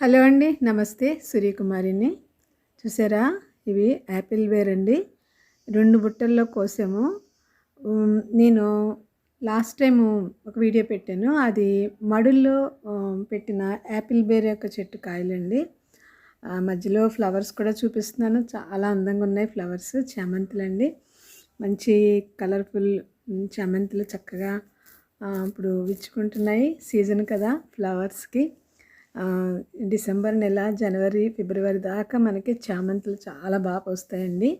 Hello అండి నమస్తే. సూర్యకుమారిని చూసారా? ఇవి యాపిల్ వేర్ అండి. రెండు బుట్టల్లో కోసాము. నేను లాస్ట్ టైము ఒక వీడియో పెట్టాను. అది మడుల్లో పెట్టిన యాపిల్ బేర్ యొక్క చెట్టు కాయలండి. మధ్యలో ఫ్లవర్స్ కూడా చూపిస్తున్నాను. చాలా అందంగా ఉన్నాయి ఫ్లవర్స్ చామంతులండి. మంచి కలర్ఫుల్ చామంతులు చక్కగా ఇప్పుడు విచ్చుకుంటున్నాయి. సీజన్ కదా ఫ్లవర్స్కి. డిసెంబర్ నెల జనవరి ఫిబ్రవరి దాకా మనకి చామంతులు చాలా బాగా వస్తాయండి.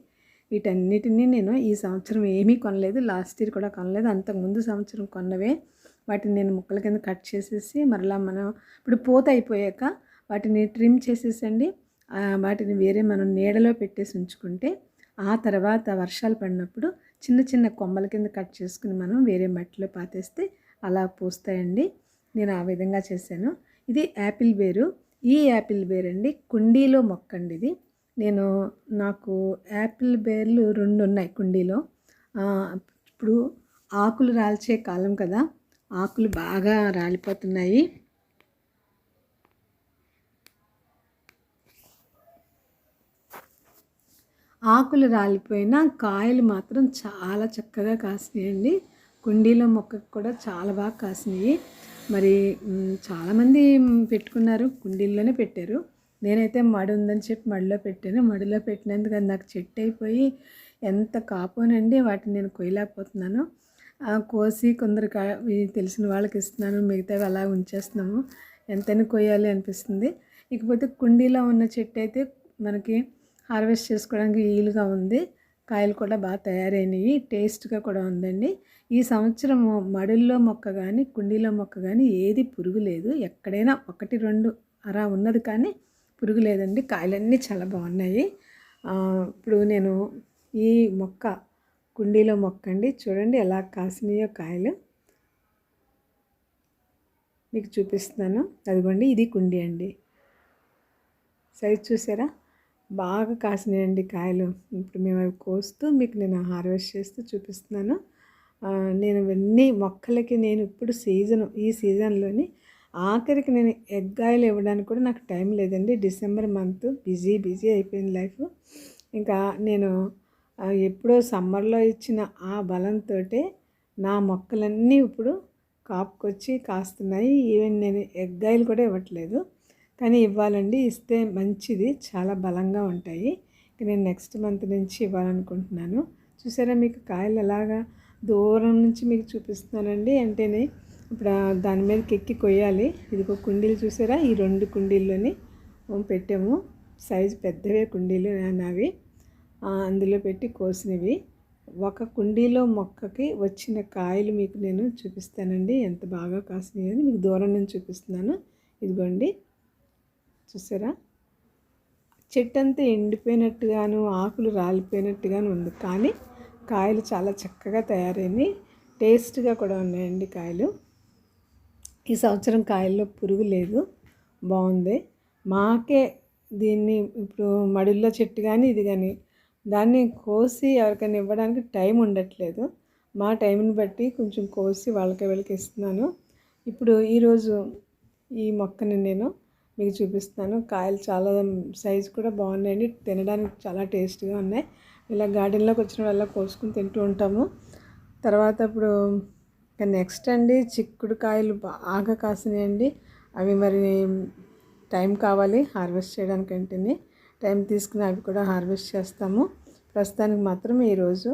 వీటన్నిటిని నేను ఈ సంవత్సరం ఏమీ కొనలేదు. లాస్ట్ ఇయర్ కూడా కొనలేదు. అంతకుముందు సంవత్సరం కొన్నవే. వాటిని నేను ముక్కల కింద కట్ చేసేసి మరలా మనం ఇప్పుడు పూత అయిపోయాక వాటిని ట్రిమ్ చేసేసండి. వాటిని వేరే మనం నీడలో పెట్టేసి ఉంచుకుంటే ఆ తర్వాత వర్షాలు పడినప్పుడు చిన్న చిన్న కొమ్మల కింద కట్ చేసుకుని మనం వేరే మట్టిలో పాతేస్తే అలా పూస్తాయండి. నేను ఆ విధంగా చేశాను. ఇది యాపిల్ బేరు ఈ యాపిల్ బేర్ అండి కుండీలో మొక్క అండి ఇది నేను నాకు యాపిల్ బేర్లు రెండు ఉన్నాయి కుండీలో. ఇప్పుడు ఆకులు రాల్చే కాలం కదా. ఆకులు బాగా రాలిపోతున్నాయి. ఆకులు రాలిపోయినా కాయలు మాత్రం చాలా చక్కగా కాసినాయండి. కుండీలో మొక్కకు కూడా చాలా బాగా కాసినాయి. మరి చాలామంది పెట్టుకున్నారు కుండీల్లోనే పెట్టారు. నేనైతే మడి ఉందని చెప్పి మడిలో పెట్టాను. మడిలో పెట్టినందుకు అది నాకు చెట్టు అయిపోయి ఎంత కాపోనండి వాటిని నేను కొయ్యలేకపోతున్నాను. ఆ, కోసి కొందరు తెలిసిన వాళ్ళకి ఇస్తున్నాను మిగతావి అలా ఉంచేస్తున్నాము. ఎంతైనా కొయ్యాలి అనిపిస్తుంది. ఇకపోతే కుండీలో ఉన్న చెట్టు అయితే మనకి హార్వెస్ట్ చేసుకోవడానికి వీలుగా ఉంది. కాయలు కూడా బాగా తయారైనవి. టేస్ట్గా కూడా ఉందండి. ఈ సంవత్సరం మడుల్లో మొక్క కానీ కుండీలో మొక్క కానీ ఏది పురుగు లేదు ఎక్కడైనా ఒకటి రెండు అరా ఉన్నది కానీ పురుగు లేదండి కాయలన్నీ చాలా బాగున్నాయి. ఇప్పుడు నేను ఈ మొక్క కుండీలో మొక్క అండి. చూడండి ఎలా కాసినాయో కాయలు. మీకు చూపిస్తున్నాను. అదిగోండి ఇది కుండీ అండి. సైజ్ చూసారా? బాగా కాసినాయండి కాయలు. ఇప్పుడు మేము అవి కోస్తూ మీకు నేను హార్వెస్ట్ చేస్తూ చూపిస్తున్నాను. నేను ఇవన్నీ మొక్కలకి నేను ఇప్పుడు సీజన్ ఈ సీజన్లోని ఆఖరికి నేను ఎగ్గాయలు ఇవ్వడానికి కూడా నాకు టైం లేదండి. డిసెంబర్ మంత్ బిజీ బిజీ అయిపోయింది లైఫ్. ఇంకా నేను ఎప్పుడో సమ్మర్లో ఇచ్చిన ఆ బలంతో నా మొక్కలన్నీ ఇప్పుడు కాపుకొచ్చి కాస్తున్నాయి. ఈవెన్ నేను ఎగ్గాయలు కూడా ఇవ్వట్లేదు. కానీ ఇవ్వాలండి. ఇస్తే మంచిది. చాలా బలంగా ఉంటాయి. ఇక నేను నెక్స్ట్ మంత్ నుంచి ఇవ్వాలనుకుంటున్నాను. చూసారా మీకు కాయలు ఎలాగా దూరం నుంచి మీకు చూపిస్తున్నానండి. అంటేనే ఇప్పుడు దాని మీదకి ఎక్కి కొయ్యాలి. ఇదిగో కుండీలు చూసారా? ఈ రెండు కుండీల్లోని పెట్టాము. సైజు పెద్దవే కుండీలు నావి. అందులో పెట్టి కోసినవి. ఒక కుండీలో మొక్కకి వచ్చిన కాయలు మీకు నేను చూపిస్తానండి. ఎంత బాగా కాసినవి అని మీకు దూరం నుంచి చూపిస్తున్నాను. ఇదిగోండి. చూసారా? చెట్టు అంతా ఎండిపోయినట్టుగాను ఆకులు రాలిపోయినట్టుగాను ఉంది. కానీ కాయలు చాలా చక్కగా తయారైనవి టేస్ట్గా కూడా ఉన్నాయండి కాయలు. ఈ సంవత్సరం కాయల్లో పురుగు లేదు. బాగుంది. మాకే దీన్ని ఇప్పుడు మడుల్లో చెట్టు కానీ ఇది కానీ దాన్ని కోసి ఎవరికైనా ఇవ్వడానికి టైం ఉండట్లేదు. మా టైంని బట్టి కొంచెం కోసి వాళ్ళకి వీళ్ళకి ఇస్తున్నాను. ఇప్పుడు ఈరోజు ఈ మొక్కని నేను మీకు చూపిస్తాను. కాయలు చాలా సైజు కూడా బాగున్నాయండి. తినడానికి చాలా టేస్ట్గా ఉన్నాయి. ఇలా గార్డెన్లోకి వచ్చిన వల్ల కోసుకుని తింటూ ఉంటాము. తర్వాత ఇప్పుడు నెక్స్ట్ అండి చిక్కుడు కాయలు బాగా కాసినాయండి. అవి మరి టైం కావాలి హార్వెస్ట్ చేయడానికి అంటేనే. టైం తీసుకుని అవి కూడా హార్వెస్ట్ చేస్తాము. ప్రస్తుతానికి మాత్రం ఈరోజు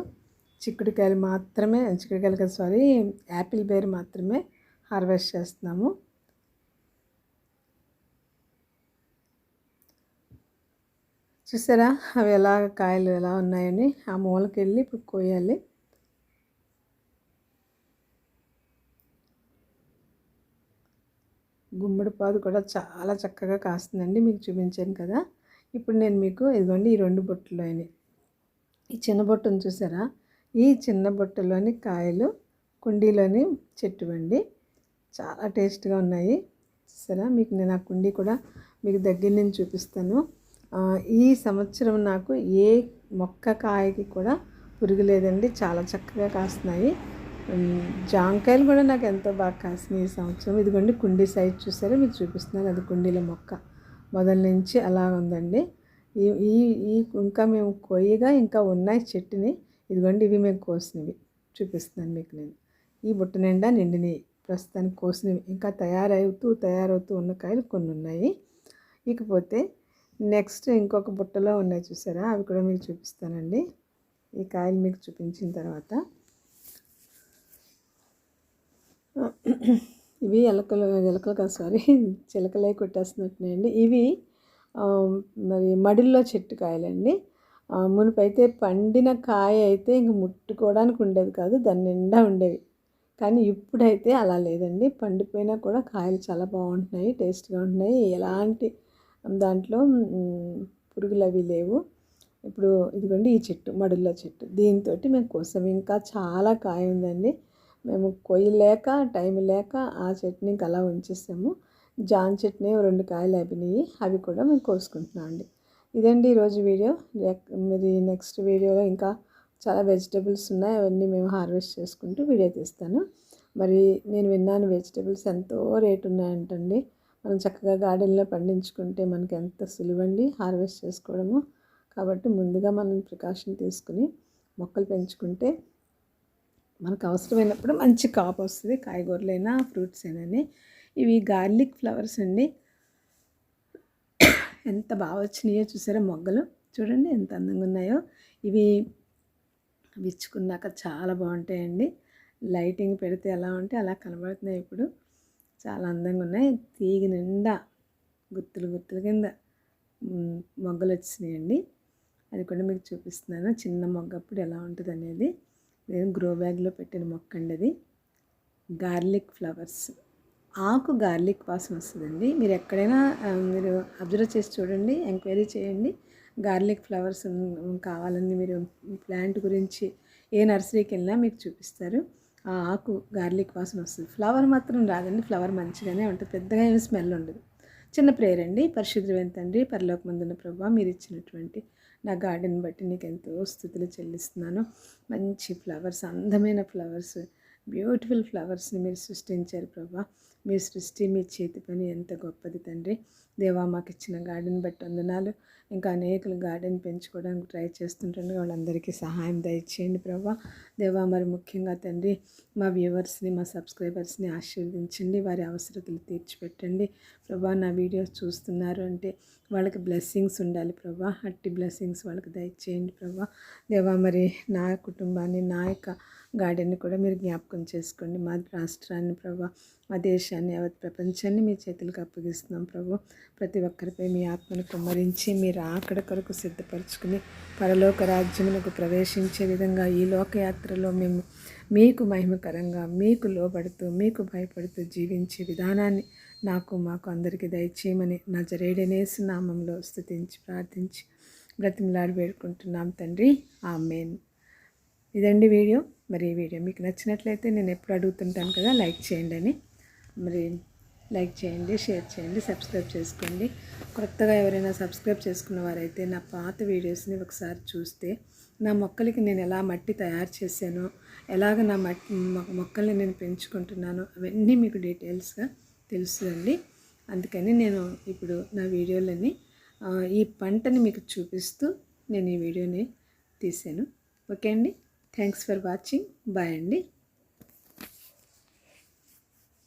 చిక్కుడుకాయలు మాత్రమే చిక్కుడుకాయలు కదా సారీ యాపిల్ బేర్ మాత్రమే హార్వెస్ట్ చేస్తున్నాము. చూసారా? అవి ఎలా కాయలు ఎలా ఉన్నాయని ఆ మూలకి వెళ్ళి ఇప్పుడు కోయాలి. గుమ్మడి పాదు కూడా చాలా చక్కగా కాస్తుందండి. మీకు చూపించాను కదా. ఇప్పుడు నేను మీకు ఇదిగోండి ఈ రెండు బొట్టులోని. ఈ చిన్న బొట్టును చూసారా? ఈ చిన్న బొట్టులోని కాయలు కుండీలోని చెట్టు అండి. చాలా టేస్ట్గా ఉన్నాయి. చూసారా? మీకు నేను ఆ కుండీ కూడా మీకు దగ్గర నుంచి చూపిస్తాను. ఈ సంవత్సరం నాకు ఏ మొక్క కాయకి కూడా పురుగు లేదండి చాలా చక్కగా కాస్తున్నాయి. జాంకాయలు కూడా నాకు ఎంతో బాగా కాసినాయి ఈ సంవత్సరం. ఇదిగోండి కుండీ సైజ్ చూసారా? మీకు చూపిస్తున్నాను. అది కుండీలో మొక్క. మొదల నుంచి అలా ఉందండి. ఈ ఈ ఈ ఇంకా మేము కొయ్యగా ఇంకా ఉన్నాయి చెట్టుని. ఇదిగోండి ఇవి మేము కోసినవి. చూపిస్తున్నాను మీకు నేను. ఈ బుట్ట నిండా నిండినవి ప్రస్తుతానికి కోసినవి. ఇంకా తయారవుతూ తయారవుతూ ఉన్న కాయలు కొన్ని ఉన్నాయి. ఇకపోతే నెక్స్ట్ ఇంకొక బుట్టలో ఉన్నాయి చూసారా? అవి కూడా మీకు చూపిస్తానండి. ఈ కాయలు మీకు చూపించిన తర్వాత. ఇవి ఎలకలు ఎలకలు కాదు సారీ చిలకలే కొట్టేస్తున్నట్టున్నాయండి. ఇవి మరి మడిల్లో చెట్టు కాయలండి. మునిపైతే పండిన కాయ అయితే ఇంక ముట్టుకోవడానికి ఉండేది కాదు దాని నిండా ఉండేవి. కానీ ఇప్పుడైతే అలా లేదండి. పండిపోయినా కూడా కాయలు చాలా బాగుంటున్నాయి టేస్ట్గా ఉంటున్నాయి. ఎలాంటి దాంట్లో పురుగులు అవి లేవు. ఇప్పుడు ఇదిగోండి ఈ చెట్టు మడుల్లో చెట్టు. దీంతో మేము కోసం. ఇంకా చాలా కాయ ఉందండి. మేము కొయ్యలేక టైం లేక ఆ చట్నీ ఇంకా అలా ఉంచేసాము. జాన్ చట్నీ రెండు కాయలు అయిపోయినాయి. అవి కూడా మేము కోసుకుంటున్నాం అండి. ఇదండి ఈరోజు వీడియో. మరి నెక్స్ట్ వీడియోలో ఇంకా చాలా వెజిటేబుల్స్ ఉన్నాయి. అవన్నీ మేము హార్వెస్ట్ చేసుకుంటూ వీడియో తీస్తాను. మరి నేను విన్నాను వెజిటేబుల్స్ ఎంతో రేటు ఉన్నాయంటండి. మనం చక్కగా గార్డెన్లో పండించుకుంటే మనకి ఎంత సులువండి హార్వెస్ట్ చేసుకోవడము. కాబట్టి ముందుగా మనం ప్రికాషన్ తీసుకుని మొక్కలు పెంచుకుంటే మనకు అవసరమైనప్పుడు మంచి కాపు వస్తుంది. కాయగూరలైనా ఫ్రూట్స్ అయినా ఇవి గార్లిక్ ఫ్లవర్స్ అండి. ఎంత బాగా వచ్చినాయో చూసారా మొగ్గలు? చూడండి ఎంత అందంగా ఉన్నాయో. ఇవి విచ్చుకున్నాక చాలా బాగుంటాయండి. లైటింగ్ పెడితే ఎలా ఉంటే అలా కనబడుతున్నాయి ఇప్పుడు. చాలా అందంగా ఉన్నాయి. తీగ నిండా గుత్తులు గుత్తుల కింద మొగ్గలు వచ్చినాయండి. అది కూడా మీకు చూపిస్తున్నాను. చిన్న మొగ్గ అప్పుడు ఎలా ఉంటుంది అనేది నేను గ్రో బ్యాగ్లో పెట్టిన మొక్క అండి అది. గార్లిక్ ఫ్లవర్స్ ఆకు గార్లిక్ వాసన వస్తుందండి. మీరు ఎక్కడైనా మీరు అబ్జర్వ్ చేసి చూడండి ఎంక్వైరీ చేయండి. గార్లిక్ ఫ్లవర్స్ కావాలని మీరు ప్లాంట్ గురించి ఏ నర్సరీకి వెళ్ళినా మీకు చూపిస్తారు. ఆ ఆకు గార్లిక్ వాసన వస్తుంది. ఫ్లవర్ మాత్రం రాదండి. ఫ్లవర్ మంచిగానే ఉంటుంది. పెద్దగా ఏమి స్మెల్ ఉండదు. చిన్న ప్రేయర్ అండి. పరిశుద్ధమైన తండ్రి పరలోక మందున్న ప్రభావ మీరు ఇచ్చినటువంటి నా గార్డెన్ బట్టి నీకు ఎంతో స్థుతులు చెల్లిస్తున్నాను. మంచి ఫ్లవర్స్ అందమైన ఫ్లవర్స్ బ్యూటిఫుల్ ఫ్లవర్స్ని మీరు సృష్టించారు ప్రభా. మీ సృష్టి మీ చేతి పని ఎంత గొప్పది తండ్రి. దేవా మాకు ఇచ్చిన గార్డెన్ బట్టి వందనాలు. ఇంకా అనేకలు గార్డెన్ పెంచుకోవడానికి ట్రై చేస్తుంటుండగా వాళ్ళందరికీ సహాయం దయచేయండి ప్రభా. దేవా మరి ముఖ్యంగా తండ్రి మా వ్యూవర్స్ని మా సబ్స్క్రైబర్స్ని ఆశీర్వదించండి. వారి అవసరతలు తీర్చిపెట్టండి. ప్రభా నా వీడియోస్ చూస్తున్నారు అంటే వాళ్ళకి బ్లెస్సింగ్స్ ఉండాలి ప్రభా. అట్టి బ్లెస్సింగ్స్ వాళ్ళకి దయచేయండి ప్రభా. దేవా మరి నా కుటుంబాన్ని నా యొక్క గార్డెన్ని కూడా మీరు జ్ఞాపకం చేసుకోండి. మా రాష్ట్రాన్ని ప్రభా మా దేశాన్ని యావత్ ప్రపంచాన్ని మీ చేతులకు అప్పగిస్తున్నాం ప్రభు. ప్రతి ఒక్కరిపై మీ ఆత్మను కుమ్మరించి మీరు ఆకడ కొరకు సిద్ధపరచుకుని పరలోక రాజ్యమునకు ప్రవేశించే విధంగా ఈ లోకయాత్రలో మేము మీకు మహిమకరంగా మీకు లోబడుతూ మీకు భయపడుతూ జీవించే విధానాన్ని నాకు మాకు అందరికీ దయచేయమని నా జరేడనేసి నామంలో స్థుతించి ప్రార్థించి బ్రతిమలాడి వేడుకుంటున్నాం తండ్రి. ఆ మెయిన్ ఇదండి వీడియో. మరి ఈ వీడియో మీకు నచ్చినట్లయితే నేను ఎప్పుడు అడుగుతుంటాను కదా లైక్ చేయండి అని. మరి లైక్ చేయండి షేర్ చేయండి సబ్స్క్రైబ్ చేసుకోండి. కొత్తగా ఎవరైనా సబ్స్క్రైబ్ చేసుకున్న వారైతే నా పాత వీడియోస్ని ఒకసారి చూస్తే నా మొక్కలకి నేను ఎలా మట్టి తయారు చేశానో ఎలాగ నా మట్టి మొక్కల్ని నేను పెంచుకుంటున్నానో అవన్నీ మీకు డీటెయిల్స్గా తెలుస్తుందండి అందుకని నేను ఇప్పుడు నా వీడియోలని ఈ పంటని మీకు చూపిస్తూ నేను ఈ వీడియోని తీసాను. ఓకే అండి. Thanks for watching. బాయ్ అండి.